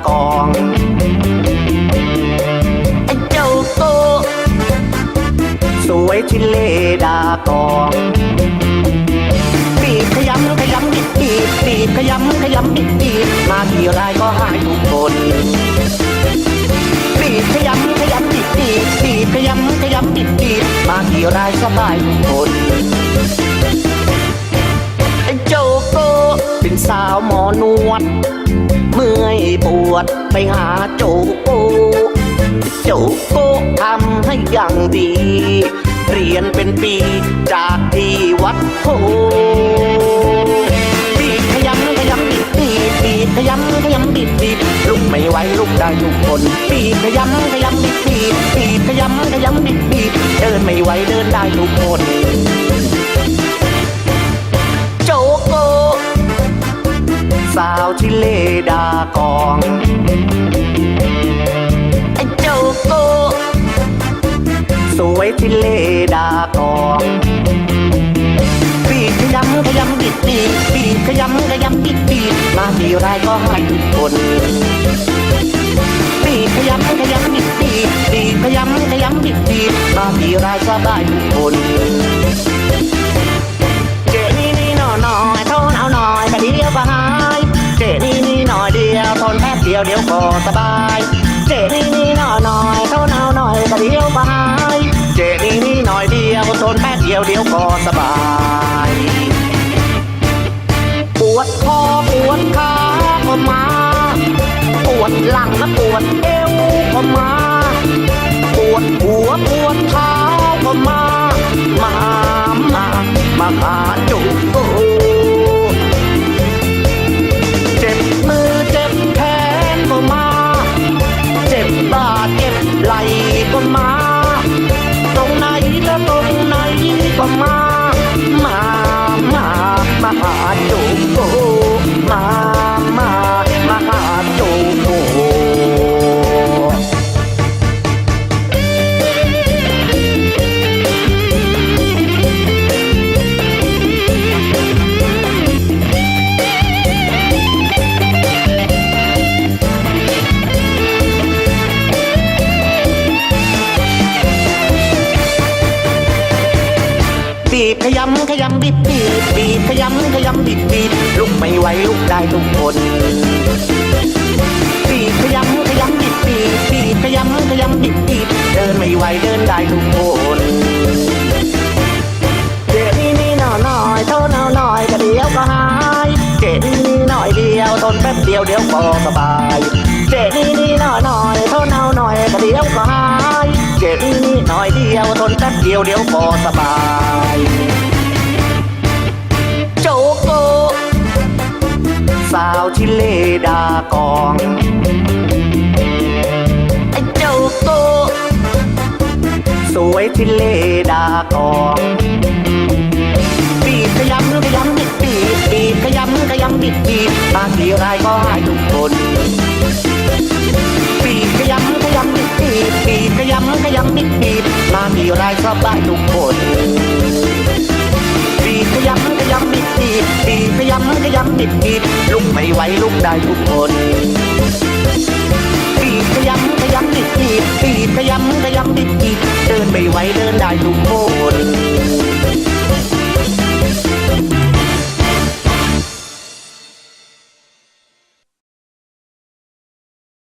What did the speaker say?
ากองไอ้เจ้าโตสวยชิเลดากองปีบขยำขยำดิบปีบปีบขยำขยำดิบปีบมากี่รายก็หายทุกคนปีบขยำขยำดิบปีบปีบขยำขยำดิบปีบมากี่รายสบายทุกคนไอ้โจโกเป็นสาวหมอนวด อยปวดไปหาโจโกโจโกทำให้อย่างดี เรียนเป็นปีจากที่วัดโพปีขยำขยำบิดปีปีขยำขยำบิดปีลุกไม่ไหวลุกได้ทุกคนปีขยำขยำบิดปีปีขยำขยำบิดปีเดินไม่ไหวเดินได้ทุกคน กองไอ้โจโกสวยชิเลดากองปีกขยำขยำบิดปีกปีกขยำขยำบิดปีกมาทีไรก็ให้ทุกคนปีกขยำขยำบิดปีกปีกขยำขยำบิดปีกมาทีไรก็ได้ทุกคน อยเดียวทนแป๊บเดียวเดียวก็สบาย ปวดคอปวดขาก็มา ปวดหลังและปวดเอวก็มา ปวดหัวปวดเท้าก็มา มา มา มาหาจุกโอ้เจ็บมือเจ็บแขนก็มา เจ็บบ่าเจ็บไหล่ก็มา บีบขยำขยำบิดบีบบีบขยำขยำบิดบีบลุกไม่ไหวลุกได้ทุกคนบีบขยำขยำบิดบีบบีบขยำขยำบิดบีบเดินไม่ไหวเดินได้ทุกคนเจนี่นี่หน่อยหน่อยทนเอาหน่อยก็เดี๋ยวก็หายเจนี่นี่หน่อยเดียวทนแป๊บเดียวเดี๋ยวก็สบาย ทนแป๊บเดียวเดี๋ยวก็สบายโจโกสาวชิเลดากองไอโจโกสวยชิเลดากองปีบขยำขยำบิดปีบปีบขยำขยำบิดปีบางทีไรก็หายทุกคนปีบขยำขยำบิดปีบปีบขยำขยำบิดปีบ มาทีไรสบานทุกคนปีขยำขยำนิดปีกปีขยำขยำนิดปีกลุกไม่ไหวลุกได้ทุกคนปีขยำขยำนิดปีกปีขยำขยำนิดปีกเดินไม่ไหวเดินได้ทุกคน